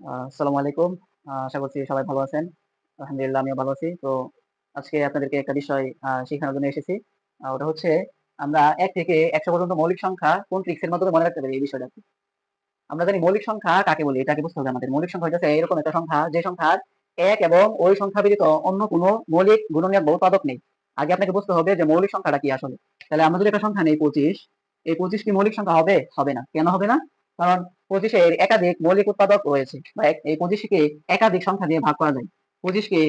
আসসালামু আলাইকুম। আশা করছি সবাই ভালো আছেন। আলহামদুলিল্লাহ, আমিও ভালো আছি। তো আজকে আপনাদেরকে একটা বিষয় শেখানোর জন্য এসেছি। ওটা হচ্ছে আমরা এক থেকে একশো পর্যন্ত মৌলিক সংখ্যা কোন ট্রিক্সের মাধ্যমে মনে রাখতে পারি এই বিষয়টা। আমরা জানি মৌলিক সংখ্যা কাকে বলি? এটাকে বুঝতে হবে আমাদের। মৌলিক সংখ্যা হচ্ছে এরকম একটা সংখ্যা, যে সংখ্যার এক এবং ওই সংখ্যা ব্যতীত অন্য কোনো মৌলিক গুণনীয়ক বা উৎপাদক নেই। আগে আপনাকে বুঝতে হবে যে মৌলিক সংখ্যাটা কি আসলে। তাহলে যদি একটা সংখ্যা নেই, পঁচিশ, এই পঁচিশ কি মৌলিক সংখ্যা হবে? হবে না। কেন হবে না? কারণ পঁচিশের একাধিক মৌলিক উৎপাদক রয়েছে। বা এই পঁচিশকে একাধিক সংখ্যা দিয়ে ভাগ করা যায়। পঁচিশকে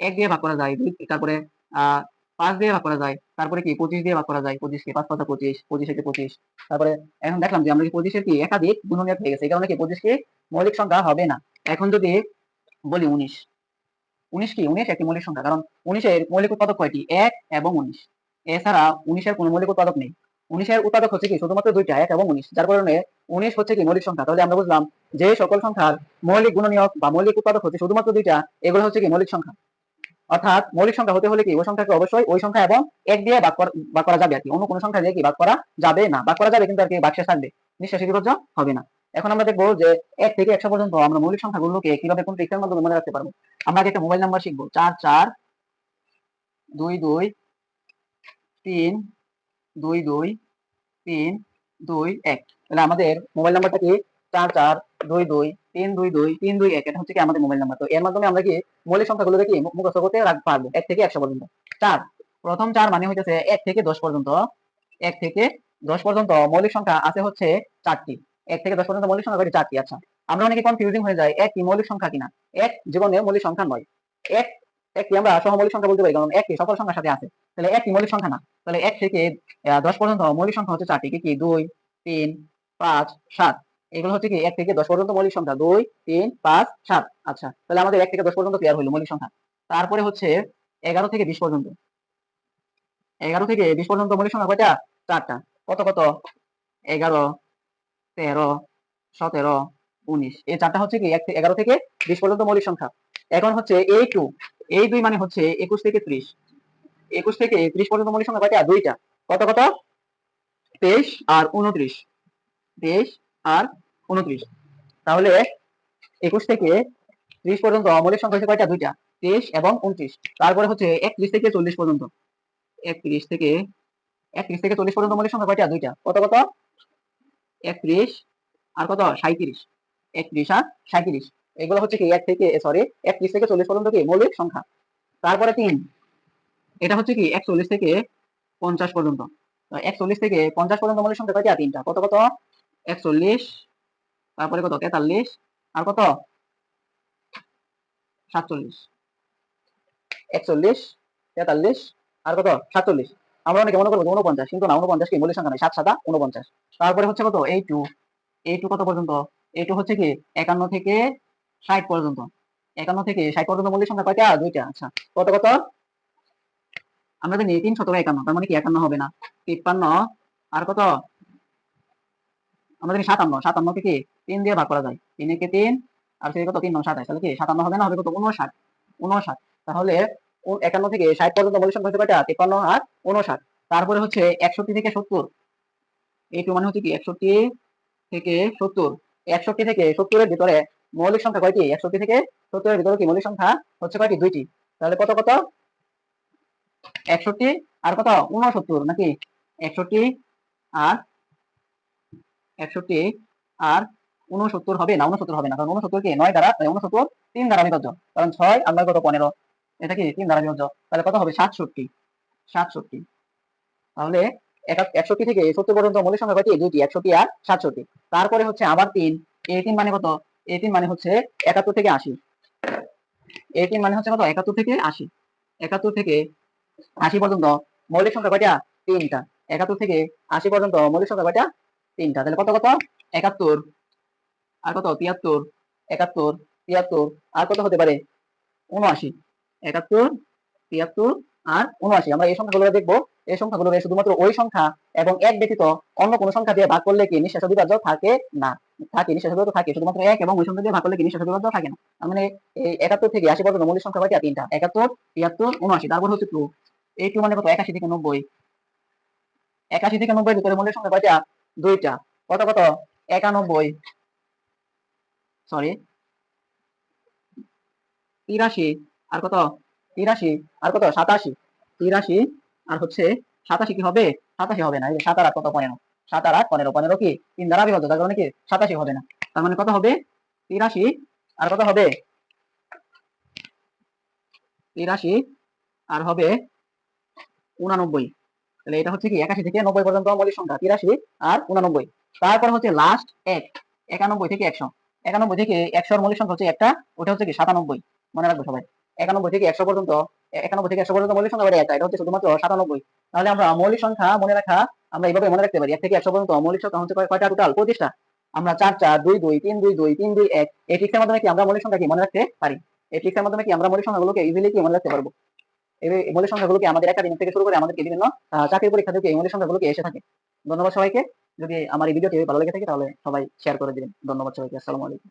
এক দিয়ে ভাগ করা যায়, দুই, তারপরে আহ পাঁচ দিয়ে ভাগ করা যায়, তারপরে কি, পঁচিশ দিয়ে ভাগ করা যায়, পঁচিশকে পাঁচ পাঁচা পঁচিশ পঁচিশ একে পঁচিশ। তারপরে এখন দেখলাম যে আমরা কি পঁচিশের কি একাধিক গুণনীয়ক হয়ে গেছে, এই কারণে কি পঁচিশ কি মৌলিক সংখ্যা হবে না। এখন যদি বলি উনিশ উনিশ কি, উনিশ একটি মৌলিক সংখ্যা, কারণ উনিশের মৌলিক উৎপাদক কয়টি? এক এবং উনিশ। এছাড়া উনিশের কোনো মৌলিক উৎপাদক নেই। উনিশের উৎপাদক হচ্ছে কি? শুধুমাত্র দুইটা, এক এবং উনিশ। যার কারণে উনিশ হচ্ছে কি মৌলিক সংখ্যা? তাহলে আমরা বুঝলাম যে সকল সংখ্যার মৌলিক গুণনীয়ক বা মৌলিক উৎপাদক হচ্ছে শুধুমাত্র দুইটা, এগুলো হচ্ছে কি মৌলিক সংখ্যা? অর্থাৎ মৌলিক সংখ্যা হতে হলে কি? ওই সংখ্যাকে অবশ্যই ওই সংখ্যা এবং এক দিয়ে করা ভাগ করা যাবে আর কি। অন্য কোনো সংখ্যা দিয়ে কি ভাগ করা যাবে না। ভাগ করা যাবে কিন্তু আর কি বাক্সে থাকবে। নিঃশ্বাসী বিপর্য হবে না। এখন আমরা দেখব যে এক থেকে একশো পর্যন্ত আমরা মৌলিক সংখ্যাগুলোকে কীভাবে কোন ট্রিক্সের মাধ্যমে মনে রাখতে পারব? আমরা আগে একটা মোবাইল নাম্বার শিখব। চার চার, দুই দুই, তিন, দুই দুই তিন, দুই, এক। তাহলে আমাদের মোবাইল নাম্বারটা কি? চার চার, দুই দুই, তিন, দুই দুই, তিন, দুই, এক। এটা হচ্ছে কি আমাদের মোবাইল নাম্বার তো এর মাধ্যমে আমরা কি মৌলিক সংখ্যাগুলোকে কি মুখস্থ করতে পারব। এক থেকে একশো পর্যন্ত। চার। প্রথম চার মানে হইতেছে এক থেকে দশ পর্যন্ত। এক থেকে দশ পর্যন্ত মৌলিক সংখ্যা আছে হচ্ছে চারটি। এক থেকে দশ পর্যন্ত মৌলিক সংখ্যা কয়টি? চারটি। আচ্ছা। আমরা অনেকে কনফিউজিং হয়ে যায় এক কি মৌলিক সংখ্যা কিনা? এক জীবনে মৌলিক সংখ্যা নয়। এক একটি আমরা সহমৌলিক সংখ্যা বলতে পারি, কারণ একটি সকল সংখ্যার সাথে আছে। তাহলে একটি মৌলিক সংখ্যা না। তাহলে এক থেকে দশ পর্যন্ত মৌলিক সংখ্যা হচ্ছে চারটি। কি দুই, তিন, পাঁচ, সাত। এগুলো হচ্ছে কি, এক থেকে দশ পর্যন্ত মৌলিক সংখ্যা। দুই, তিন, পাঁচ, সাত। আচ্ছা তাহলে আমাদের এক থেকে দশ পর্যন্ত ক্লিয়ার হলো মৌলিক সংখ্যা। তারপরে হচ্ছে এগারো থেকে বিশ পর্যন্ত। এগারো থেকে বিশ পর্যন্ত মৌলিক সংখ্যা কয়টা? চারটা। কত কত? এগারো, তেরো, সতেরো, উনিশ। এই চারটা হচ্ছে কি, এক এগারো থেকে বিশ পর্যন্ত মৌলিক সংখ্যা। এখন হচ্ছে এই টু এই দুই মানে হচ্ছে একুশ থেকে ত্রিশ। একুশ থেকে ত্রিশ পর্যন্ত মৌলিক সংখ্যা কয়টা? দুইটা। কত কত? তেইশ আর উনত্রিশ। তেইশ আর উনত্রিশ। তাহলে একুশ থেকে ত্রিশ পর্যন্ত মৌলিক সংখ্যা হচ্ছে কয়টা? দুইটা। তেইশ এবং উনত্রিশ। তারপরে হচ্ছে একত্রিশ থেকে চল্লিশ পর্যন্ত। একত্রিশ থেকে একত্রিশ থেকে চল্লিশ পর্যন্ত মৌলিক সংখ্যা কয়টা? দুইটা। কত কত? একত্রিশ আর কত? সাঁত্রিশ একত্রিশ আর সাঁত্রিশ এগুলো হচ্ছে কি, এক থেকে সরি একত্রিশ থেকে চল্লিশ পর্যন্ত কি? মৌলিক সংখ্যা। তারপরে তিন। এটা হচ্ছে কি একচল্লিশ থেকে পঞ্চাশ পর্যন্ত। একচল্লিশ থেকে পঞ্চাশ পর্যন্ত মৌলিক সংখ্যা কয়টা তিনটা। কত কত? একচল্লিশ, তারপরে কত? তেতাল্লিশ, আর কত? সাতচল্লিশ। একচল্লিশ, তেতাল্লিশ, আর কত? সাতচল্লিশ। আমরা অনেকে মনে করব উনপঞ্চাশ কিন্তু না উনপঞ্চাশ কি মৌলিক সংখ্যা নয় সাত সাদা উনপঞ্চাশ তারপরে হচ্ছে কত? এই টু। এই টু কত পর্যন্ত? এই টু হচ্ছে কি একান্ন থেকে ষাট পর্যন্ত। একান্ন থেকে ষাট পর্যন্ত মৌলিক সংখ্যা কয়টা দুইটা। আচ্ছা কত কত? আমরা জানি তিন শতক একান্ন, তার মানে কি একান্ন হবে না? তিপ্পান্ন, আর কত? আমরা জানি সাতান্ন সাতান্ন থেকে তিন দিয়ে ভাগ করা যায়। তিন একে তিন? আর সেই কত? তিন, নয় সাতাশ তাহলে কি? সাতান্ন হবে না? হবে কত? উনষাট উনষাট তাহলে একান্ন থেকে ষাট পর্যন্ত মৌলিক সংখ্যা হচ্ছে কয়টা তিপ্পান্ন আর উনষাট তারপরে হচ্ছে একষট্টি থেকে সত্তর। এইটু মানে হচ্ছে কি? একষট্টি থেকে সত্তর। একষট্টি থেকে সত্তরের ভিতরে মৌলিক সংখ্যা কয়টি? একষট্টি থেকে সত্তরের ভিতরে কি? মৌলিক সংখ্যা হচ্ছে কয়টি? দুইটি। তাহলে কত কত? একষট্টি আর কত? উনসত্তর নাকি? একষট্টি আর একষট্টি আর উনসত্তর হবে না উনসত্তর হবে না, কারণ উনসত্তর কি? নয় দ্বারা উনসত্তর তিন দ্বারা বিভাজ্য কারণ ছয় আর কত? পনেরো। এটা কি? তিন দ্বারা বিভাজ্য তাহলে কত হবে? সাতষট্টি। সাতষট্টি। তাহলে একষট্টি থেকে সত্তর পর্যন্ত মৌলিক সংখ্যা কয়টি? দুইটি, একষট্টি আর সাতষট্টি। তারপরে হচ্ছে আবার তিন। এই তিন মানে কত? এই তিন মানে হচ্ছে একাত্তর থেকে আশি। এই তিন মানে হচ্ছে কত? একাত্তর থেকে আশি। একাত্তর থেকে আশি পর্যন্ত, মৌলিক সংখ্যা কয়টা? তিনটা। একাত্তর থেকে আশি পর্যন্ত, মৌলিক সংখ্যা কয়টা? তিনটা। তাহলে কত কত? একাত্তর। আর কত? তিয়াত্তর। একাত্তর, তিয়াত্তর। আর কত হতে পারে? উনআশি। একাত্তর, তিয়াত্তর আর উনআশি। আমরা এই সংখ্যাগুলো দেখব। এই সংখ্যাগুলো শুধুমাত্র ওই সংখ্যা এবং এক ব্যতীত অন্য কোনো সংখ্যা দিয়ে ভাগ করলে কি নিঃশ্বাস বিভাজ্য থাকে? না। থাকে নিঃশ্বাস বিভাজ্য থাকে। শুধুমাত্র এক এবং ওই সংখ্যা দিয়ে ভাগ করলে কি নিঃশ্বাস বিভাজ্য থাকে না? মানে একাত্তর থেকে আশি পর্যন্ত মৌলিক সংখ্যা কয়টা? তিনটা। একাত্তর, তিয়াত্তর, উনআশি। তারপর হচ্ছে টু। টু মানে কত? একাশি থেকে নব্বই। একাশি থেকে নব্বই ভিতরে মৌলিক সংখ্যা কয়টা? দুইটা। কত কত? একানব্বই। সরি তিরাশি। আর কত? তিরাশি। আর কত? সাতাশি। তিরাশি। আর হচ্ছে সাতাশি কি হবে? সাতাশি হবে না। এই সাত আর কত? পনেরো। সাত আট পনেরো। পনেরো কি? তিন দ্বারা বিভক্ত। তার কারণে কি? সাতাশি হবে না। তার মানে কত হবে? তিরাশি। আর কত হবে? তিরাশি। আর হবে উনানব্বই। তাহলে এটা হচ্ছে কি? একাশি থেকে নব্বই পর্যন্ত মৌলিক সংখ্যা, তিরাশি আর উনানব্বই। তারপর হচ্ছে লাস্ট এক একানব্বই থেকে একশো। একানব্বই থেকে একশোর মৌলিক সংখ্যা হচ্ছে একটা, ওটা হচ্ছে কি? সাতানব্বই। মনে রাখব সবাই। একানব্বই থেকে একশো পর্যন্ত, একানব্বই থেকে একশো পর্যন্ত মৌলিক সংখ্যা একটা এটা হচ্ছে শুধুমাত্র সাতানব্বই। তাহলে আমরা মৌলিক সংখ্যা মনে রাখা, আমরা এইভাবে মনে রাখতে পারি, এক থেকে একশো পর্যন্ত মৌলিক সংখ্যা হচ্ছে কয়- কয়টা টোটাল পঁচিশটা। আমরা চার চার, দুই দুই, তিন, দুই দুই, তিন, দুই, এক। এই ট্রিক্সের মাধ্যমে কি আমরা মৌলিক সংখ্যা কি মনে রাখতে পারি? এই ট্রিক্সের মাধ্যমে কি আমরা মৌলিক সংখ্যাগুলোকে ইজিলি কি মনে রাখতে পারব? এই মৌলিক সংখ্যাগুলোকে আমাদের একাডেমি থেকে শুরু করে আমাদেরকে বিভিন্ন চাকরির পরীক্ষা থেকে এই মৌলিক সংখ্যাগুলোকে এসে থাকে। ধন্যবাদ সবাইকে। যদি আমার এই ভিডিওটি ভালো লেগে থাকে তাহলে সবাই শেয়ার করে দিবেন। ধন্যবাদ সবাইকে। আসসালামু আলাইকুম।